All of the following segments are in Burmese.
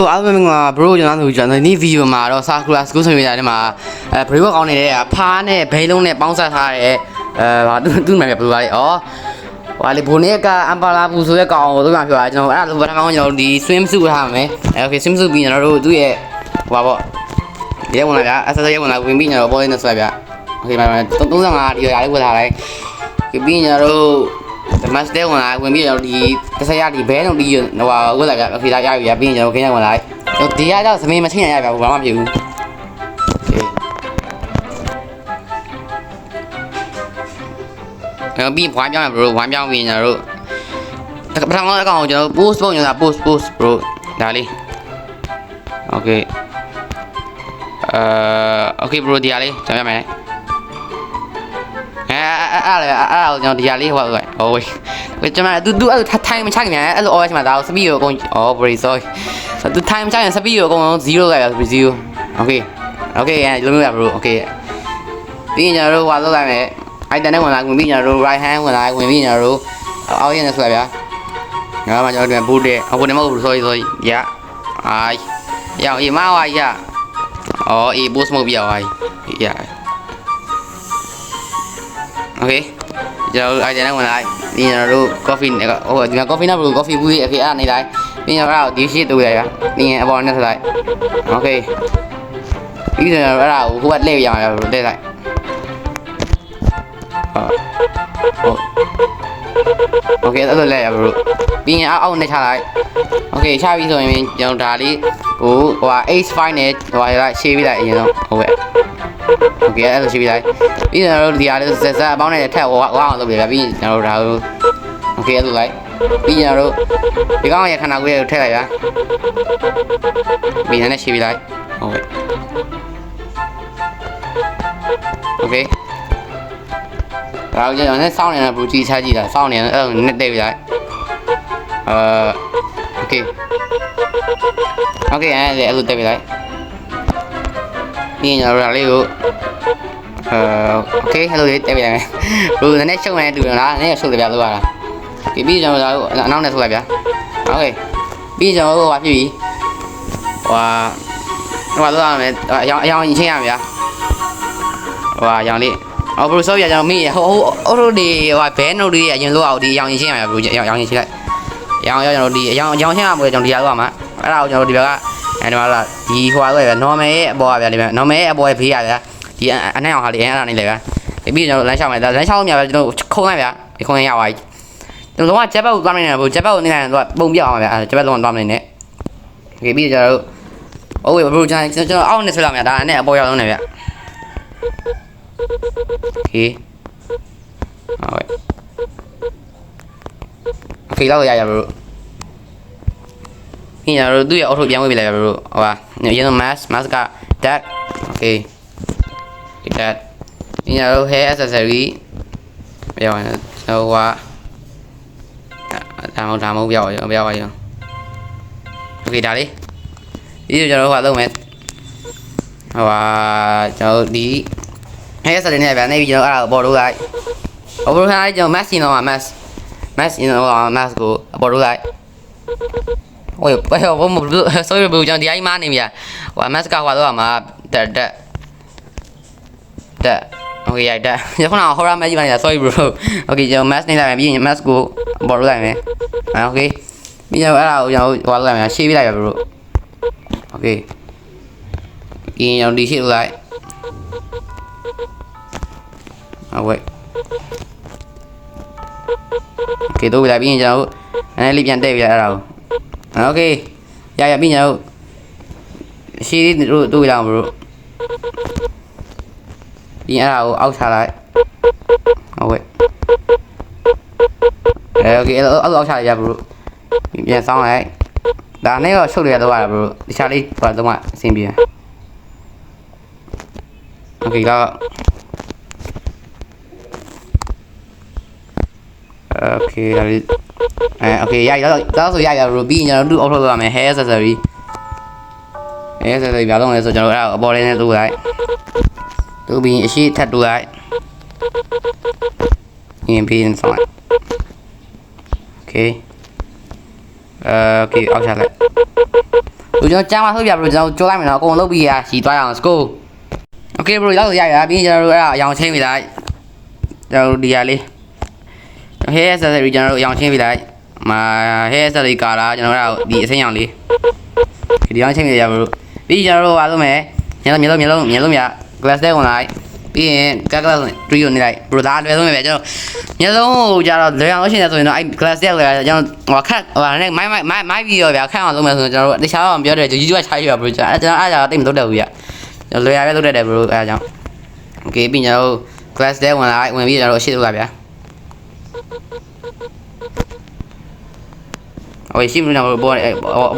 တို့အားလုံးက bro ကျွန်တော်တို့ကျွန်တော်ဒီ video မှာတော့ Sakura School ဆိုရတဲ့မှာအဲ break work ကောင်းနေတဲ့ဖားနဲ့ဘိန်းလုံးနဲ့ပေါင်းစပ်ထားတဲ့အဲဟာသူသူ့နာမည်ဘယ်လိုပါလဲဩဟိုလေဘိုနေကအမ်ပါလာပူဆိုတဲ့ကောင်ကိုသူကပြောတာကျွန်တော်အဲ့ဒါလိုပထမဆုံးကျွန်တော်ဒီ swim suit ထားမယ်အဲ okay swim suit ပြီးကျွန်တော်တို့သူ့ရဲ့ဟိုပါပေါ့ရဲဝင်လာဗျာ accessory ရဲဝင်လာဝင်ပြီးကျွန်တော်ပေါ်လေးနဲ့ဆွဲဗျာ okay မှာ35ဒီရလေးဝတ်ထားလိုက်ပြီးကျွန်တော်တို့ဒီ မတ်စတဲဝင်လာဝင်ပြီးကျွန်တော်ဒီတစ်ဆက်ရဒီဘဲလုံးဒီဟိုဟာဝတ်လာဗျာ okay ဒါရပြီဗျာပြီးကျွန်တော်ခင်းရဝင်လာဒီရတော့သမီးမချင်းရရဗျာဘာမှမဖြစ်ဘူး okay အဲ့ပြီးဝိုင်းပြောင်းရ bro ဝိုင်းပြောင်းပြီးကျွန်တော်တို့ပထမဆုံးအကောင်ကျွန်တော် post ပုံကျွန်တော် post post bro ဒါလေး okay အာ okay bro ဒီရလေးကျွန်တော်ရမယ် အဲအဲ့အဲ့အဲ့အဲ့ကျွန်တော်ဒီရလေးဟိုဟိုဟိုကျွန်မသူသူအဲ့ထိုင်မချခင်မြန်အဲ့လို OS မှာဒါစပီးကိုအကုန်အော် sorry sorry သူ time ချခင်စပီးကိုအကုန်လုံး0လိုက်ပါ0 okay okay အဲ့လိုမျိုးရ bro okay ပြီးရင်ကျွန်တော်တို့ဟိုလောက်လိုက်မယ် item နဲ့ဝင်လာဝင်ပြီးကျွန်တော်တို့ right hand ဝင်လာဝင်ပြီးကျွန်တော်တို့အောက်ရင်နဲ့ဆွဲဗျာငါမှကျွန်တော်တို့ boot တဲ့အခုနေမဟုတ်ဘူး sorry sorry ရအိုင်ရအောင်အေးမဝါရအော်အေး boost မဟုတ်ပြအောင်ရ okay ကျွန်တော်တို့ item နဲ့ဝင်လာပြီးကျွန်တော်တို့ coffee နဲ့ဟိုဒီမှာ coffee နဲ့ဘယ်လို coffee ဘူးကြီး okay အဲ့နေလိုက်ပြီးကျွန်တော်တို့ဒီ sheet တူရရပြီးရင်အပေါ်နဲ့ဆက်လိုက် okay ပြီးကျွန်တော်တို့အဲ့ဒါကိုဟိုကလှည့်ပြရမှာလှည့်လိုက် ဟုတ်โอเคအဲ့လိုလဲရဘရိုပြီးရင်အောက်အောက်နဲ့ချလိုက်โอเคချပြီဆိုရင်ကျွန်တော်ဒါလေးဟိုဟိုဟာ H5 နဲ့ဟိုဟာလိုက်ရှေ့ပြလိုက်အရင်ဆုံးဟုတ်ကဲ့โอเคအဲ့လိုရှေ့ပြလိုက်ပြီးရင်ကျွန်တော်တို့ဒီဟာလေးဆက်ဆက်အပေါင်းနဲ့ထက်ဟိုဟိုအောင်လုပ်ပြပြပြီးရင်ကျွန်တော်တို့ဒါကိုโอเคအဲ့လိုလိုက်ပြီးရင်ကျွန်တော်တို့ဒီကောင်ရဲ့ခန္ဓာကိုယ်ကိုထည့်လိုက်ပါပြီးရင်လည်းရှေ့ပြလိုက်ဟုတ်ကဲ့โอเค ဒါကိုကျွန်တော်နဲ့စောင်းနေတာဘူကြီးချကြည့်တာစောင်းနေအဲ့လိုနဲ့တိတ်ပြလိုက်အာโอเคโอเคအဲ့ဒါအဲ့လိုတိတ်ပြလိုက်ပြီးရင်ကျွန်တော်တို့ဒါလေးကိုအာโอเคအဲ့လိုလေးတိတ်ပြလိုက်မယ်ဘူနည်းနည်းရှုပ်နေတူတယ်လားနည်းနည်းရှုပ်တယ်ဗျာလို့ရတာဒီပြီးကျွန်တော်တို့အနောက်နဲ့ဆိုလိုက်ဗျာโอเคပြီးကျွန်တော်တို့ဟိုပါဖြစ်ပြီဟိုဟာဟိုပါလို့ရမယ်အရောင်အရောင်ရင်ချင်းရမယ်ဗျာဟိုဟာရောင်လေး အော်ဘရိုဆိုရကျွန်တော်မိဟိုဟိုအော်ရိုဒီဟိုဘဲနိုဒီအရင်လို့အောင်ဒီရောင်ရင်ချင်းရမယ်ဘရိုရောင်ရောင်ရင်ချင်းလိုက်ရောင်ရောင်ကျွန်တော်ဒီရောင်ရောင်ချင်းရမှာကျွန်တော်ဒီရတော့မှာအဲ့ဒါကိုကျွန်တော်ဒီဘက်ကအဲဒီမှာလာဒီဟိုဟာဆိုရ normal ရဲ့အပေါ်ကဗျာဒီမှာ normal ရဲ့အပေါ်ရဲ့ဘေးရဗျာဒီအနှံ့အောင်ဟာလေးအဲ့ဒါနေလေဗျာပြီးကျွန်တော်လမ်းလျှောက်မယ်ဒါလမ်းလျှောက်မြဗျာကျွန်တော်ခုံလိုက်ဗျာဒီခုံရသွားပြီကျွန်တော်ကဂျက်ဘက်ကိုသွားနေတယ်ဘရိုဂျက်ဘက်ကိုနေတယ်တော့ပုံပြအောင်ဗျာဂျက်ဘက်လုံးသွားမနေနဲ့โอเคပြီးကျွန်တော်တို့အိုးဘရိုကျွန်တော်ကျွန်တော်အောက်နဲ့ဆွဲလာမြဒါနဲ့အပေါ်ရောက်လုံးနေဗျာ Okay. Alright. Okay လောက်ရရ bro. ညတို့သူ့ရဲ့ auto ပြန်ဝင်ပြလိုက်ပါ bro. ဟိုပါအရင်ဆုံး mask mask က that okay. that ညတို့ hair accessory ပြောင်းရင်ဟိုဟာဒါမှမဟုတ်ဒါမှမဟုတ်ပြောင်းရအောင်ပြောင်းရအောင် Okay ဒါလေးဒီကျွန်တော်ဟိုဟာလုပ်မယ်ဟိုဟာကျွန်တော်ဒီဟဲ့ဆက်နေဗျာနေပြီးကျွန်တော်အဲ့ဒါ Hey, sa din hai ba, nai video ara bo lu lai. Bo lu lai jo mass in ma mass. Mass in ma mass go bo lu lai. Ôi, bây giờ bố một sorry bố chẳng đi ai mà nè mẹ. Và mass ka hwa do ma da da. Da. Okay, ya da. Giờ không nào horror magic này sorry bro. Okay, jo mass này là bây giờ mass go bo lu lai mẹ. À okay. Bây giờ ara jo hwa lu lai mẹ, share lại bro. Okay. Yên đi share lại. ဟုတ်ကဲ့โอเคတော့ပြလိုက်ပြီးရင်ကျွန်တော်တို့နည်းနည်းလေးပြန်တက်ပြရအဲ့ဒါကိုโอเคရရပြီးကျွန်တော်တို့ရှီးတို့တို့ပြလိုက်အောင်ဘရိုပြီးရင်အဲ့ဒါကိုအောက်ချလိုက်ဟုတ်ကဲ့အဲโอเคအဲ့လိုအဲ့လိုအောက်ချလိုက်ရဘရိုပြန်ဆောင်းလိုက်ဒါနဲ့တော့ရှုပ်ရတော့ရဘရိုတခြားလေးဘာတော့မှအဆင်ပြေโอเคတော့ โอเคဒါလေးအဲโอเคရရတော့တော့ဆိုရရ ruby ကျွန်တော်တို့ upload လုပ်ရမယ် hair accessory hair accessory ဘာလို့လဲဆိုကျွန်တော်အဲ့ဒါအပေါ်လေးနဲ့တူလိုက်တူပြီးအရှိထပ်တူလိုက်ရင်ပြီးရင်ဆောင်လိုက်โอเคအဲโอเคအောက်ချလိုက် ဘရိုကျွန်တော်ကျမ်းမထုတ်ပြဘရိုကျွန်တော်ကြောလိုက်မယ်နော်အကုန်လုပ်ပြီးရရှီသွားရအောင် let's go okay bro ရောက်ရရပြီးကျွန်တော်တို့အဲ့ဒါအယောင်ချင်းပြီလိုက်ကျွန်တော်တို့ဒီရလေး hair accessory ကျွန်တော်တို့အယောင်ချင်းပြီလိုက်မာ hair accessory ကာလာကျွန်တော်တို့အဲ့ဒါဒီအစိမ်းရောင်လေးဒီအောင်ချင်းပြီရဘရိုပြီးကျွန်တော်တို့အားလုံးမယ်မျက်လုံးမျက်လုံးမျက်လုံးမျက်လုံးမြ glass တဲ့ဝင်လိုက်ပြီးရင် glass 3ကိုနေလိုက်ဘရိုဒါလွယ်ဆုံးပဲဗျကျွန်တော်မျက်လုံးကိုကြတော့လွယ်အောင်လို့ရှိနေဆိုရင်တော့အဲ့ glass တဲ့လွယ်ကျွန်တော်ဟိုခက်ဟိုနဲ့မိုင်းမိုင်းမိုင်းမိုင်းပြီးတော့ဗျခက်အောင်လုပ်မယ်ဆိုရင်ကျွန်တော်တို့တခြားအောင်ပြောတယ် YouTube ကခြားရပါဘရိုကျွန်တော်အဲ့ကျွန်တော်အဲ့ဒါတိတ်မလုပ်တတ်ဘူးဗျကျွန်တော်လွယ်ရပဲလုပ်တတ်တယ်ဘရိုအဲ့ဒါကြောင့် okay ပြီးကျွန်တော်တို့ glass တဲ့ဝင်လိုက်ဝင်ပြီးကျွန်တော်တို့အရှိလုပ်တာဗျာ โอ้ยชิมดูนะบอล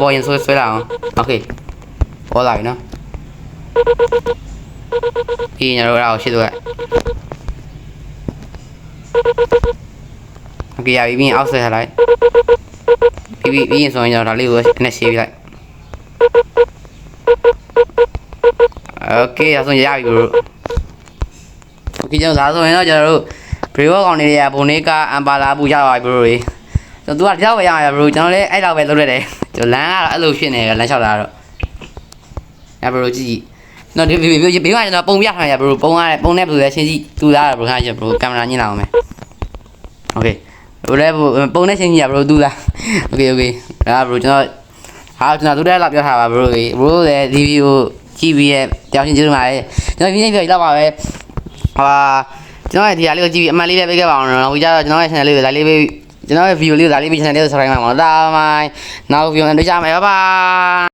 บอลยังสวยๆแล้วโอเคပေါ်လာပြီနော်ပြီးရင်တို့အဲ့ဒါကိုရှင်းသွားโอเคရပြီပြီးရင်အောက်ဆက်ထားလိုက်ပြီးပြီးပြီးရင်ဆိုရင်ကျွန်တော်ဒါလေးကိုနဲ့ရှင်းပြလိုက်โอเคအဲ့ဆိုရင်ရပြီဘရိုโอเคကျွန်တော်ဒါဆိုရင်တော့ကျွန်တော်တို့ဘရီဝေါကောင်လေးတွေကဘုံလေးကအမ်ပါလာပူကြပါပြီဘရိုတွေ ကျွန်တော်သူကဒီလောက်ပဲရရဘရိုကျွန်တော်လည်းအဲ့လောက်ပဲလုပ်ရတယ်ကျွန်တော်လမ်းကတော့အဲ့လိုဖြစ်နေတယ်လမ်းလျှောက်တာတော့။အဲ့ဘရိုကြည့်ကြည့်။နော်ဒီဘေးဘေးဘေးဘေးကကျွန်တော်ပုံပြထားရဘရိုပုံရတယ်ပုံနဲ့ဘယ်လိုလဲရှင်းကြည့်တူသားရဘရိုခါကျဘရိုကင်မရာညှိလာအောင်မယ်။ Okay ။ဘရိုလည်းပုံနဲ့ရှင်းကြည့်ရဘရိုတူသား။ Okay okay ။ဒါဘရိုကျွန်တော်ဟာကျွန်တော်တူတဲ့လောက်ပြောထားပါဘရိုကြီး။ဘရိုလည်းဒီဗီဒီယိုကြည့်ပြီးရဲ့တောင်းရှင်ကျေးဇူးပါတယ်။ကျွန်တော်ဒီနေ့ပြောလောက်ပါပဲ။ဟာကျွန်တော်ရဲ့ဒီဟာလေးကိုကြည့်ပြီးအမှန်လေးပဲပေးခဲ့ပါအောင်နော်။ဟိုကြတော့ကျွန်တော်ရဲ့ channel လေးကိုဒါလေးပဲ ကျွန်တော်ရဲ့ video လေးကိုဒါလေးပဲ channel လေးကို subscribe လုပ်ပါအောင်။ဒါမှမဟုတ်နောက် video နဲ့တွေ့ကြမယ်။ Bye bye